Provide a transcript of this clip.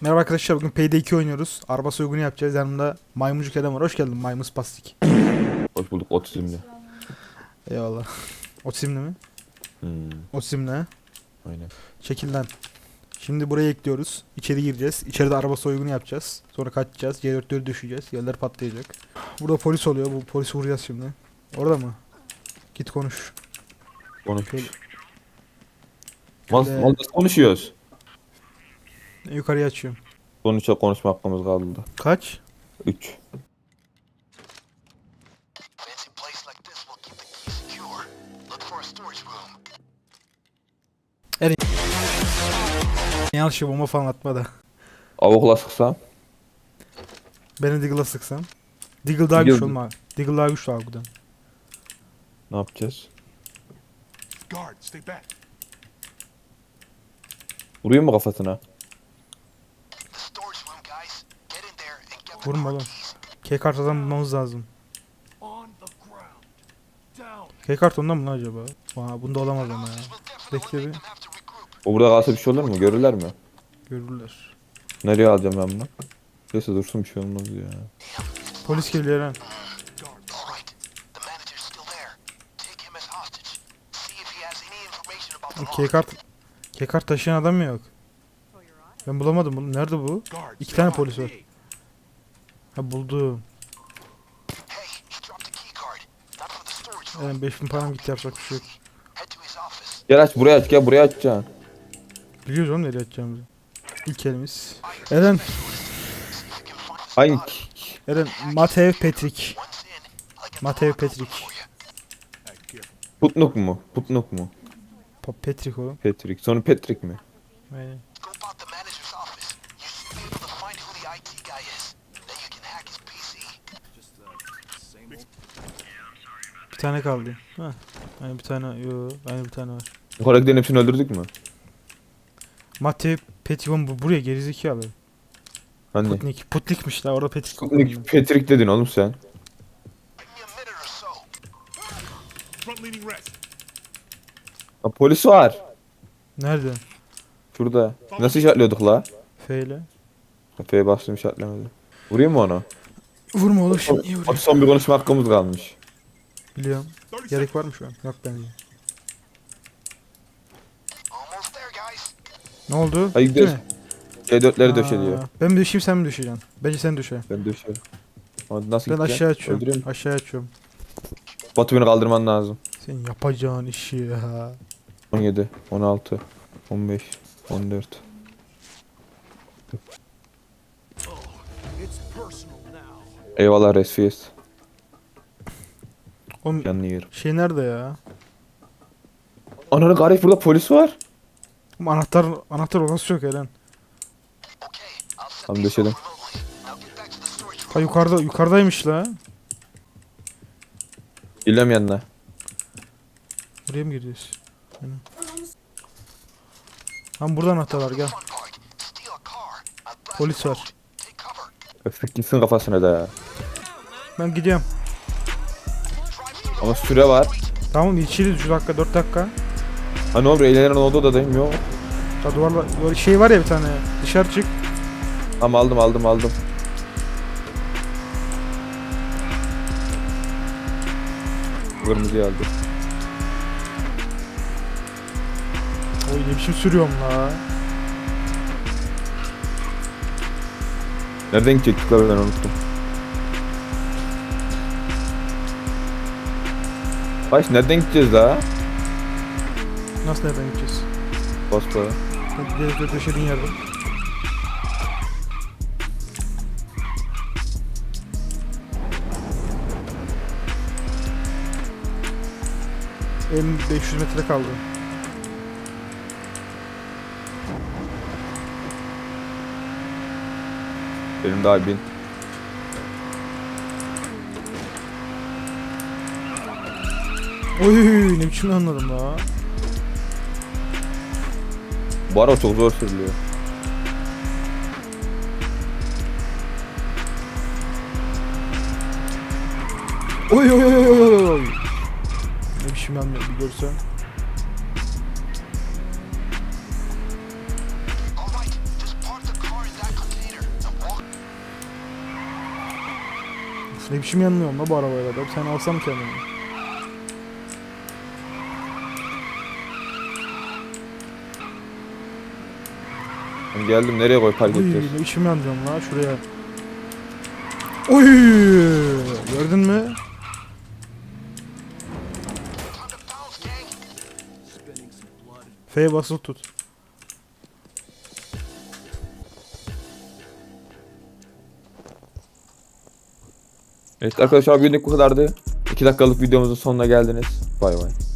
Merhaba arkadaşlar bugün Payday 2 oynuyoruz. Araba soygunu yapacağız. Yanımda maymuncuk adam var. Hoş geldin maymun spastik. Hoş bulduk otizmli. Eyvallah. Otizmli mi? Hmm, Otizmli aynen. Çekil lan. Şimdi buraya ekliyoruz. İçeri gireceğiz. İçeride araba soygunu yapacağız. Sonra kaçacağız. C4'leri düşeceğiz. Yerler patlayacak. Burada polis oluyor. Bu polisi vuracağız şimdi. Orada mı? Git konuş. Konuş. Mal, şöyle- konuşuyoruz? Yukarıya açıyorum. Konuşa konuşma hakkımız kaldı. Kaç? 3. Fancy place like this will keep the key secure. Look for a storage room. Yanlış bomba falan atma da. Avukla sıksam. Beni Diggle'a sıksam. Diggle daha güçlü olma. Diggle daha güçlü Avgu'dan. Ne yapacağız? Guard, stay back. Vurayım mı kafasına? Vurma oğlum. keys. K-kartadan bulmamız lazım. Down. K-kart ondan mı lan acaba? Aa, bunda olamaz ama ya. Bekle bir. O burada kalsa bir şey olur mu? Görürler mi? Görürler. Nereye alacağım ben bunu? Neyse dursun bir şey olmaz ya. Polis geliyor lan. K-kart K-kart taşıyan adam mı yok? Ben bulamadım bunu. Nerede bu? İki tane polis var. Ha buldum. Yani 5000 param gitti yapacak bir şey yok. Gel aç buraya aç gel buraya açacaksın. Biliyoruz oğlum nereye atacağımızı. İlk elimiz. Eren, Hangi? Eren, Matev Petrik. Matev Petrik. Putnuk mu? Putnuk mu? Pa- Petrik o. Patrick. Sonu Patrick mi? Aynen. Bir tane kaldı. Ha. Aynı bir tane. Yo, aynı bir tane var. Yukarıdakilerin hepsini öldürdük mü? Matev Petrik bu buraya gerizekalı. Hani? Putnik. Putlikmiş la orada Petrik. Putnik Patrick dedin oğlum sen. Ha, polis var. Nerede? Şurada. Nasıl işaretliyorduk la? F ile. F'ye bastım işaretlemedi. Vurayım mı onu? Vurma oğlum şimdi niye vuruyorsun? son bir konuşma hakkımız kalmış. Biliyorum. 30 Gerek var mı şu an? Yok bence. Almost there, guys. Ne oldu? Bitti gidelim. mi? C4'leri Aa, döşeliyor. Ben mi düşeyim sen mi düşeceksin? Bence sen düşe. Ben döşüyorum. Hadi nasıl Ben gideceğim? aşağı açıyorum. Öldüreyim mi? Aşağı açıyorum. Batu beni kaldırman lazım. Sen yapacağın işi ya. 17, 16, 15, 14. Eyvallah Resfiyes. Oğlum Canlı yer. şey nerede ya? Ananı garip burada polis var. Oğlum anahtar anahtar olası yok Eren. Storage room. Ha yukarıda yukarıdaymış la. Geliyorum yanına. Buraya mı giriyoruz? Aynen. Lan burada anahtar var gel. Polis var. Öpük gitsin kafasına da ya. Ben gidiyorum. Ama süre var. Tamam içeri şu dakika 4 dakika. Ha ne olur eğlenen oldu odadayım yok. Ha duvarla duvar- şey var ya bir tane dışarı çık. Tamam aldım aldım aldım. Kırmızıyı aldım. Oy ne biçim sürüyorum la. Nereden gidecektik lan ben unuttum. Baş nereden gideceğiz daha? Nasıl nereden gideceğiz? Baspa. Hadi gel döşediğin yerden. Elim 500 metre kaldı. Benim daha bin. Oy ne biçim anladım la. Bu araba çok zor sürülüyor. Oy oy oy oy oy oy. Ne biçim anlıyorum bir görsen. Ne biçim yanmıyorum la bu arabayla da. Sen alsam kendini. Ben geldim nereye koy park Uy edeceğiz? ne biçim yanıyorum la şuraya. Oy gördün mü? F'ye basılı tut. Evet arkadaşlar bugünlük bu kadardı. 2 dakikalık videomuzun sonuna geldiniz. Bay bay.